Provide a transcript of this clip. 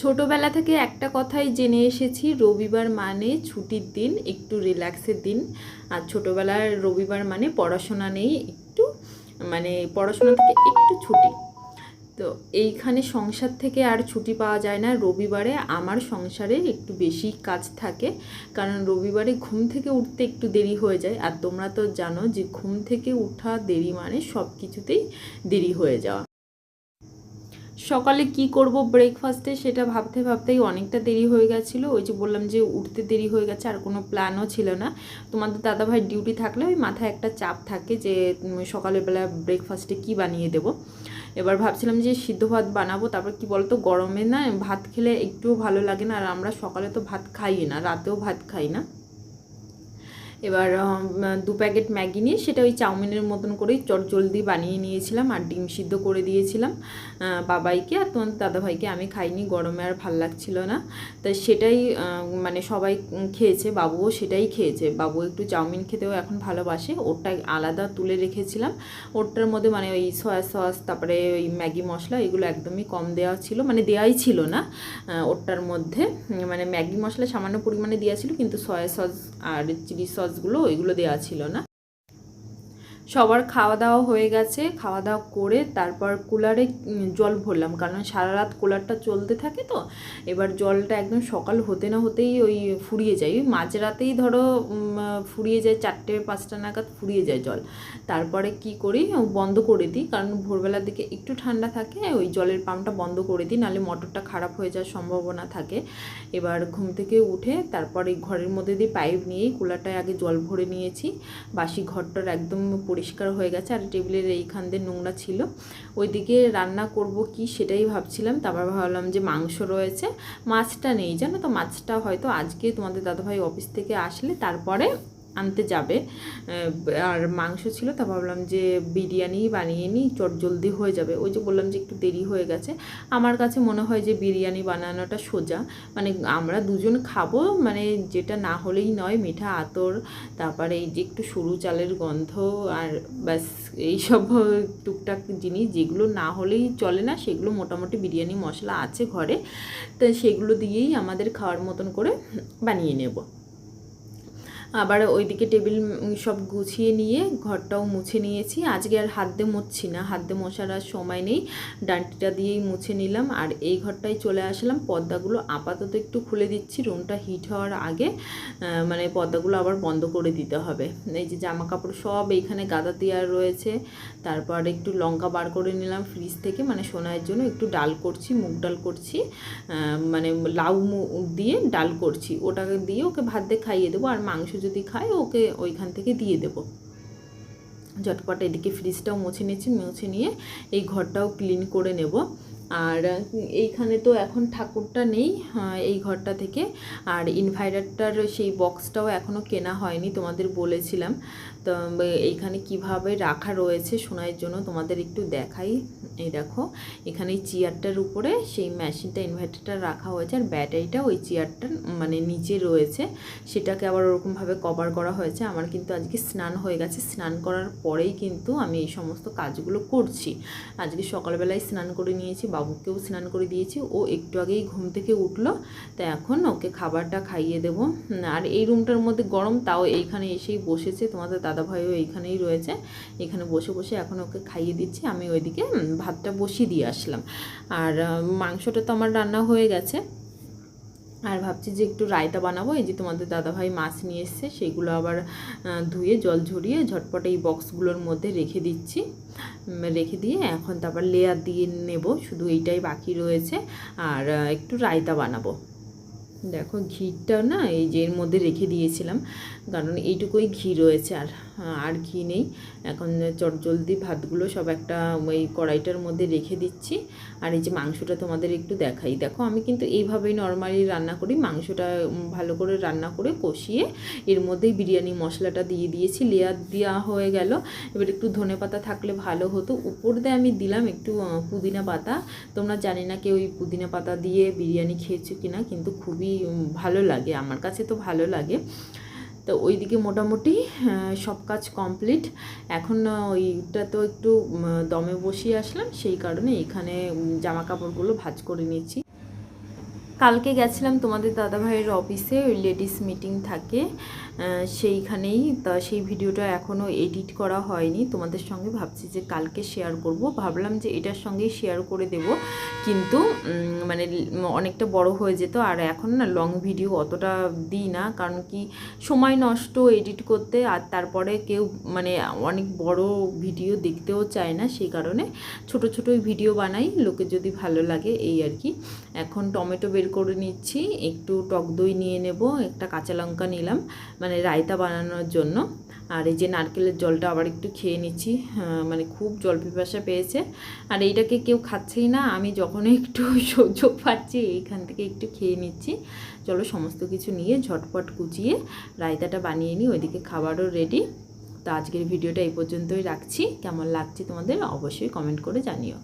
ছোটবেলা থেকে একটা কথাই জেনে এসেছি, রবিবার মানে ছুটির দিন, একটু রিল্যাক্সের দিন। আর ছোটোবেলার রবিবার মানে পড়াশোনা নেই, একটু মানে পড়াশোনা থেকে একটু ছুটি। তো এইখানে সংসার থেকে আর ছুটি পাওয়া যায় না। রবিবারে আমার সংসারে একটু বেশি কাজ থাকে, কারণ রবিবারে ঘুম থেকে উঠতে একটু দেরি হয়ে যায়। আর তোমরা তো জানো যে ঘুম থেকে ওঠা দেরি মানে সব কিছুতেই দেরি হয়ে যাওয়া। সকালে কি করব ব্রেকফাস্টে সেটা ভাবতে ভাবতেই অনেকটা দেরি হয়ে গেছিল। ওই যে বললাম যে উঠতে দেরি হয়ে গেছে, আর কোনো প্ল্যানও ছিল না। তোমাদের দাদাভাই ডিউটি থাকলে ওই মাথায় একটা চাপ থাকে যে সকালবেলা ব্রেকফাস্টে কি বানিয়ে দেবো। এবার ভাবছিলাম যে সিদ্ধ ভাত বানাবো, তারপর কি বলতো, গরমে না ভাত খেলে একটুও ভালো লাগে না। আর আমরা সকালে তো ভাত খাই না, রাতেও ভাত খাই না। এবার দু প্যাকেট ম্যাগি নিয়ে সেটা ওই চাউমিনের মতন করেই চট জলদি বানিয়ে নিয়েছিলাম আর ডিম সিদ্ধ করে দিয়েছিলাম বাবাইকে আর তোমার দাদাভাইকে। আমি খাইনি, গরমে আর ভালো লাগছিল না। তা সেটাই মানে সবাই খেয়েছে, বাবুও সেটাই খেয়েছে। বাবু একটু চাউমিন খেতেও এখন ভালোবাসে। ওরটা আলাদা তুলে রেখেছিলাম। ওরটার মধ্যে মানে ওই সয়া সস, তারপরে ওই ম্যাগি মশলা এগুলো একদমই কম দেওয়া ছিল মানে দেওয়াই ছিল না ওরটার মধ্যে। মানে ম্যাগি মশলা সামান্য পরিমাণে দেওয়া ছিল, কিন্তু সয়া সস আর চিলি সসগুলো ওইগুলো দেওয়া ছিল না। সবার খাওয়া দাওয়া হয়ে গেছে খাওয়া দাওয়া করে তারপর কুলারে জল ভরলাম। কারণ সারা রাত কুলারটা চলতে থাকে তো, এবার জলটা একদম সকাল হতে না হতেই ওই ফুরিয়ে যায়। ওই মাঝরাতেই ধরো ফুরিয়ে যায় চারটে, পাঁচটা নাগাদ ফুরিয়ে যায় জল। তারপরে কি করি বন্ধ করে দিই। কারণ ভোরবেলার দিকে একটু ঠান্ডা থাকে, ওই জলের পাম্পটা বন্ধ করে দিই, নাহলে মোটরটা খারাপ হয়ে যাওয়ার সম্ভাবনা থাকে। এবার ঘুম থেকে উঠে তারপরে ঘরের মধ্যে দিয়ে পাইপ নিয়েই কুলারটায় আগে জল ভরে নিয়েছি। বাসি ঘরটার একদম পরিষ্কার হয়ে গেছে আর টেবিলের এইখান দিয়ে নোংরা ছিল। ওইদিকে রান্না করব কি সেটাই ভাবছিলাম, তারপর ভাবলাম যে মাংস রয়েছে, মাছটা নেই। জানো তো, মাছটা হয়তো আজকে তোমাদের দাদাভাই অফিস থেকে আসলে তারপরে আনতে যাবে। আর মাংস ছিল, তা ভাবলাম যে বিরিয়ানি বানিয়ে নিই, চট জলদি হয়ে যাবে। ওই যে বললাম যে একটু দেরি হয়ে গেছে। আমার কাছে মনে হয় যে বিরিয়ানি বানানোটা সোজা। মানে আমরা দুজন খাব মানে যেটা না হলেই নয়, মিঠা আতর, তারপরে এই যে একটু সরু চালের গন্ধ, আর ব্যাস, এইসব টুকটাক জিনিস, যেগুলো না হলেই চলে না, সেগুলো মোটামুটি বিরিয়ানি মশলা আছে ঘরে। তো সেগুলো দিয়েই আমাদের খাওয়ার মতন করে বানিয়ে নেব। আবার ওইদিকে টেবিল সব গুছিয়ে নিয়ে ঘরটাও মুছে নিয়েছি। আজকে আর হাত দিয়ে মুছছি না, হাত দিয়ে মোছার আর সময় নেই। ডান্টিটা দিয়েই মুছে নিলাম আর এই ঘরটায় চলে আসলাম। পর্দাগুলো আপাতত একটু খুলে দিচ্ছি, রুমটা হিট হওয়ার আগে মানে পর্দাগুলো আবার বন্ধ করে দিতে হবে। এই যে জামা কাপড় সব এইখানে গাদা দেওয়া রয়েছে। তারপর একটু লঙ্কা বার করে নিলাম ফ্রিজ থেকে। মানে সোনার জন্য একটু ডাল করছি, মুগ ডাল করছি মানে লাউ দিয়ে ডাল করছি। ওটাকে দিয়ে ওকে ভাত দিয়ে খাইয়ে দেবো। আর মাংস যদি খায় ওকে ওইখান থেকে দিয়ে দেবো। ঝটপট এদিকে ফ্রিজটাও মুছে নিয়েছি মুছে নিয়ে এই ঘরটাও ক্লিন করে নেব। আর এইখানে তো এখন ঠাকুরটা নেই আহ, এই ঘরটা থেকে। আর ইনভাইটারটার সেই বক্সটাও এখনও কেনা হয়নি তোমাদের বলেছিলাম। এইখানে কীভাবে রাখা রয়েছে শোনার জন্য তোমাদের একটু দেখাই। এই দেখো, এখানে চেয়ারটার উপরে সেই মেশিনটা ইনভার্টারটা রাখা হয়েছে আর ব্যাটারিটা ওই চেয়ারটার মানে নিচে রয়েছে। সেটাকে আবার ওরকমভাবে কভার করা হয়েছে। আমার কিন্তু আজকে স্নান হয়ে গেছে। স্নান করার পরেই কিন্তু আমি এই সমস্ত কাজগুলো করছি। আজকে সকালবেলায় স্নান করে নিয়েছি, বাবুকেও স্নান করে দিয়েছি। ও একটু আগেই ঘুম থেকে উঠল। তা এখন ওকে খাবারটা খাইয়ে দেবো। আর এই রুমটার মধ্যে গরম, তাও এইখানে এসেই বসেছে। তোমাদের দাদাভাইও এইখানেই রয়েছে। এখানে বসে বসে এখন ওকে খাইয়ে দিচ্ছি। আমি ওইদিকে ভাতটা বসিয়ে দিয়ে আসলাম। আর মাংসটা তো আমার রান্না হয়ে গেছে। আর ভাবছি যে একটু রায়তা বানাবো। এই যে তোমাদের দাদাভাই মাছ নিয়ে এসছে, সেগুলো আবার ধুয়ে জল ঝরিয়ে ঝটপট এই বক্সগুলোর মধ্যে রেখে দিচ্ছি। রেখে দিয়ে এখন তারপর লেয়ার দিয়ে নেব। শুধু এইটাই বাকি রয়েছে। আর একটু রায়তা বানাবো। দেখো, ঘিটা না এই যে এর মধ্যে রেখে দিয়েছিলাম। কারণ এইটুকুই ঘি রয়েছে আর। আর ঘি নেই। এখন চটজলদি ভাতগুলো সব একটা ওই কড়াইটার মধ্যে রেখে দিচ্ছি। আর এই যে মাংসটা তোমাদের একটু দেখাই। দেখো, আমি কিন্তু এইভাবেই নর্মালি রান্না করি। মাংসটা ভালো করে রান্না করে কষিয়ে এর মধ্যেই বিরিয়ানি মশলাটা দিয়ে দিয়েছি। লেয়ার দেওয়া হয়ে গেল। এবার একটু ধনে পাতা থাকলে ভালো হতো। উপর দিয়ে আমি দিলাম একটু পুদিনা পাতা। তোমরা জানি না কেউ ওই পুদিনা পাতা দিয়ে বিরিয়ানি খেয়েছো কিনা, কিন্তু খুবই ভালো লাগে। আমার কাছে তো ভালো লাগে। তো ওইদিকে মোটামুটি সব কাজ কমপ্লিট। এখন ওইটা তো একটু দমে বসিয়ে আসলাম, সেই কারণে এখানে জামা কাপড়গুলো ভাজ করে নিচ্ছি কালকে গেছিলাম তোমাদের দাদাভাইয়ের অফিসে ওই লেডিস মিটিং থাকে। সেইখানেই তা, সেই ভিডিওটা এখনও এডিট করা হয়নি। তোমাদের সঙ্গে ভাবছি যে কালকে শেয়ার করব। ভাবলাম যে এটার সঙ্গেই শেয়ার করে দেব। কিন্তু মানে অনেকটা বড় হয়ে যেত। আর এখন না লং ভিডিও অতটা দিই না। কারণ কি, সময় নষ্ট এডিট করতে। আর তারপরে কেউ মানে অনেক বড় ভিডিও দেখতেও চায় না। সেই কারণে ছোট ছোট ভিডিও বানাই। লোকে যদি ভালো লাগে, এই আর কি। এখন টমেটো বের করে নিচ্ছি। একটু টক দই নিয়ে নেব একটা কাঁচা লঙ্কা নিলাম মানে রায়তা বানানোর জন্য। আর এই যে নারকেলের জলটা আবার একটু খেয়ে নিচ্ছি হ্যাঁ, মানে খুব জল পিপাসা পেয়েছে। আর এইটাকে কেউ খাচ্ছেই না আমি যখন একটু সহ্য পাচ্ছি এইখান থেকে একটু খেয়ে নিচ্ছি। চলো সমস্ত কিছু নিয়ে ঝটপট কুচিয়ে রায়তাটা বানিয়ে নিই ওইদিকে খাবারও রেডি তো আজকের ভিডিওটা এই পর্যন্তই রাখছি। কেমন লাগছে তোমাদের অবশ্যই কমেন্ট করে জানিও।